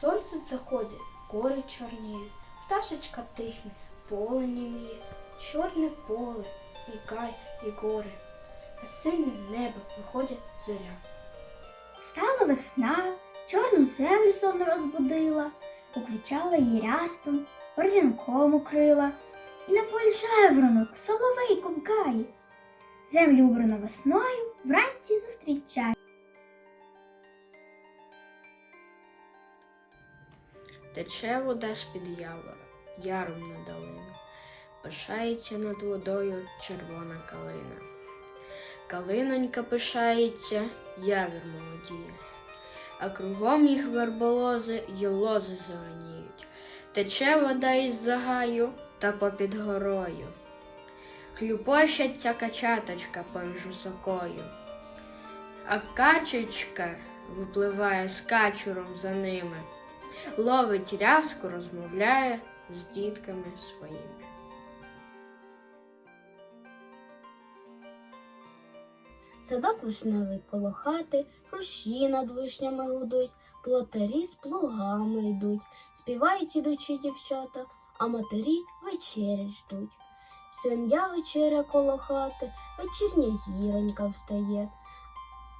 Сонце заходить, гори чорніють, пташечка тихне, поле німіє, чорне поле, і гай, і гори, на синє небо виходить зоря. Стала весна, чорну землю сон розбудила, уквічала її рястом, орвінком укрила, і на полі жайворонок, соловейко в. Землю убрано весною, вранці зустрічай. Тече вода з-під явора, яром на. Пишається над водою червона калина. Калинонька пишається, явір молодіє. А кругом їх верболози й лози зеленіють. Тече вода із загаю та попід горою. Хлюпощаться качаточка поміж осокою. А качечка випливає з качуром за ними ловить рязку, розмовляє з дітками своїми. Садок вишневий коло хати, руші над вишнями гудуть, плотарі з плугами йдуть, співають ідучі дівчата, а матері вечерять ждуть. Сім'я вечеря коло хати, вечірня зіронька встає.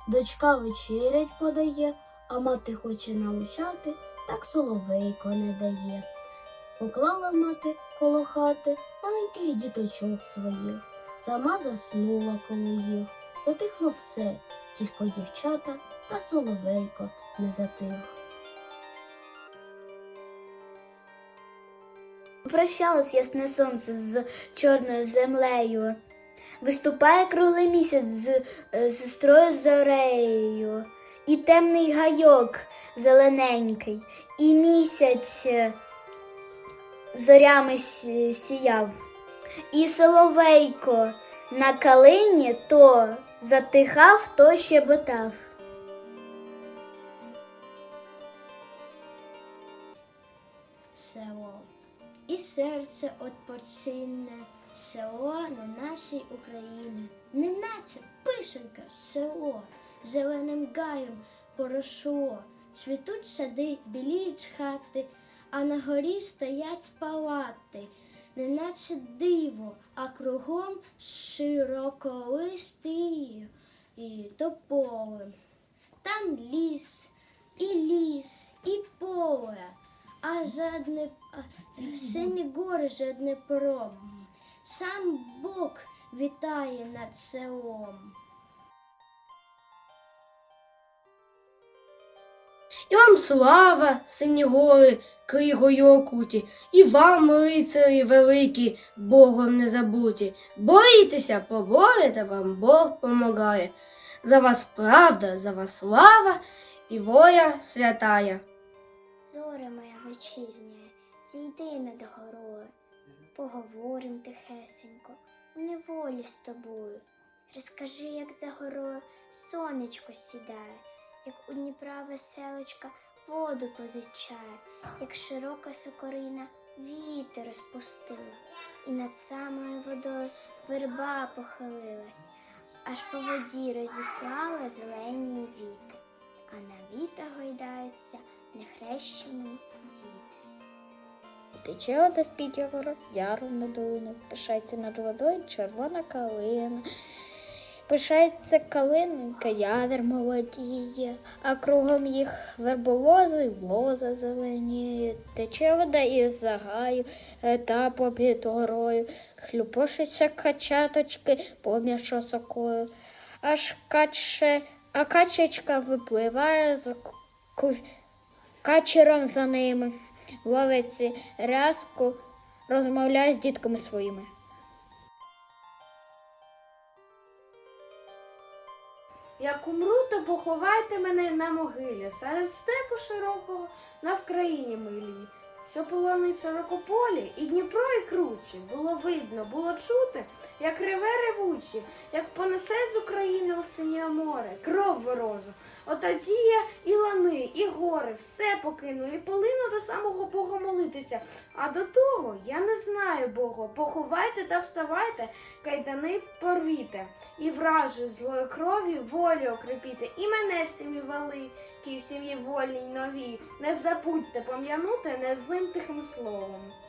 Дочка вечерять подає, а мати хоче навчати, так соловейко не дає. Поклала мати коло хати маленьких діточок своїх, сама заснула коло їх. Затихло все, тільки дівчата та соловейко не затих. Прощалось ясне сонце з чорною землею. Виступає круглий місяць з е, сестрою зорею, і темний гайок зелененький, і місяць е, зорями сіяв, і соловейко на калині то затихав, то щебетав. село. І серце отпочине село на нашій Україні, неначе пишенка село, зеленим гаєм поросло, цвітуть сади, біліють хати, а на горі стоять палати, неначе диво, а кругом широколисті і тополи. Там ліс, і ліс, і поле, а а, сині гори за Днепром. Сам Бог вітає над селом. І вам слава, сині гори, кригою окуті, і вам, лицарі великі, Богом не забуті. Борітеся, поборете, вам Бог помагає. За вас правда, за вас слава і воля святая. Зоре моя вечірня, зійди над горою, поговорим тихесенько, у неволі з тобою. Розкажи, як за горою сонечко сідає, як у Дніпра веселочка воду позичає, як широка сокорина вітер розпустила, і над самою водою верба похилилась, аж по воді розіслала зелені віти, а на вітах гойдаються нехрещені діти. Тече вода з-під яром на долину, пишається над водою червона калина. Пишається калиненька, ядер молодіє, а кругом їх верболози, лоза зеленіє. Тече вода із загаю е, та попід горою, хлюпошиться качаточки поміж осокою. Аж каче, а качечка випливає з качером за ними, ловить рязку, розмовляє з дітками своїми. Як умру, то поховайте мене на могилі, серед степу широкого на Вкраїні милій. Що полони широкополі, і Дніпро, і круче. Було видно, було чути, як реве ревучі, як понесе з України у море, кров ворожу. Отоді я і лани, і гори, все покину, і полину до самого Бога молитися. А до того я не знаю Бога. Поховайте та вставайте, кайдани порвіте, і вражу злої крові волю окрепіте, і мене в сім'ї великій, в сім'ї вольній новій. Не забудьте пом'янути незлим тихим словом.